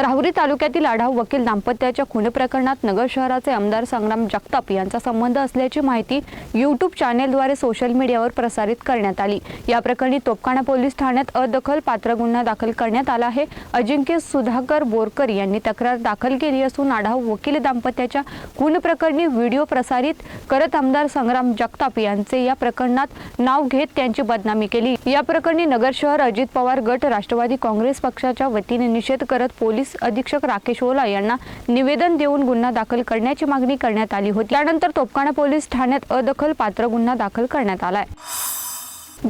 राहुरी तालुक्यातील आढाव वकील दाम्पत्याच्या खून प्रकरणात नगर शहराचे आमदार संग्राम जगताप यांचा संबंध असल्याची माहिती यूट्यूब चॅनेलद्वारे सोशल मीडियावर प्रसारित करण्यात आली. या प्रकरणी तोपखाना पोलीस ठाण्यात अदखल पात्र गुन्हा दाखल करण्यात आला आहे. अजिंक्य सुधाकर बोरकर यांनी तक्रार दाखल केली असून आढाव वकील दाम्पत्याच्या खून प्रकरणी व्हिडिओ प्रसारित करत आमदार संग्राम जगताप यांचे या प्रकरणात नाव घेत त्यांची बदनामी केली. या प्रकरणी नगर शहर अजित पवार गट राष्ट्रवादी काँग्रेस पक्षाच्या वतीने निषेध करत पोलीस अधीक्षक राकेश ओला यांना निवेदन देऊन गुन्हा दाखल करण्याची मागणी करण्यात आली होती. त्यानंतर तोपखाना पोलीस ठाण्यात अदखल पात्र गुन्हा दाखल करण्यात आलाय.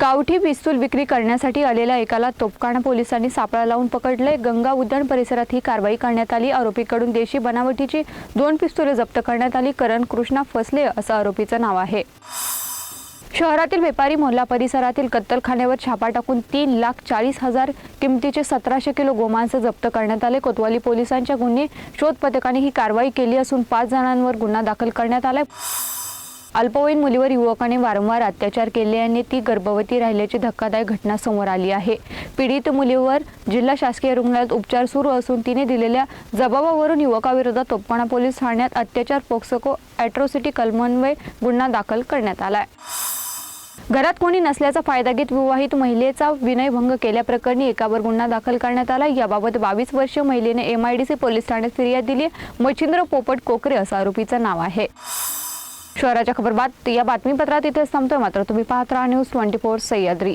गावठी पिस्तूल विक्री करण्यासाठी आलेल्या एकाला तोपखाना पोलिसांनी सापळा लावून पकडले गंगा उद्यान परिसरात ही कारवाई करण्यात आली. आरोपीकडून देशी बनावटीची दोन पिस्तुले जप्त करण्यात आली. करण कृष्णा फसले असं आरोपीचं नाव आहे. शहरातील व्यापारी मोहल्ला परिसरातील कत्तलखान्यावर छापा टाकून तीन लाख चाळीस हजार किमतीचे सतराशे किलो गोमांस जप्त करण्यात आले. कोतवाली पोलिसांच्या गुन्हे शोध पथकाने ही कारवाई केली असून पाच जणांवर गुन्हा दाखल करण्यात आलाय. अल्पवयीन मुलीवर युवकाने वारंवार अत्याचार केल्याने ती गर्भवती राहिल्याची धक्कादायक घटना समोर आली आहे. पीडित मुलीवर जिल्हा शासकीय रुग्णालयात उपचार सुरू असून तिने दिलेल्या जबाबावरून युवकाविरोधात तोपखाना पोलीस ठाण्यात अत्याचार पोक्सको अॅट्रोसिटी कलमन्वय गुन्हा दाखल करण्यात आलाय. घरात कोणी नसल्याचा फायदा घेत विवाहित महिलेचा विनयभंग केल्याप्रकरणी एकावर गुन्हा दाखल करण्यात आला. याबाबत बावीस वर्षीय महिलेने एमआयडीसी पोलीस ठाण्यात फिर्याद दिली. आहे. मच्छिंद्र पोपट कोकरे असं आरोपीचं नाव आहे. शहराच्या खबरबात या बातमीपत्रात इथे संपतोय मात्र तुम्ही पाहत राहा न्यूज ट्वेंटी फोर सह्याद्री.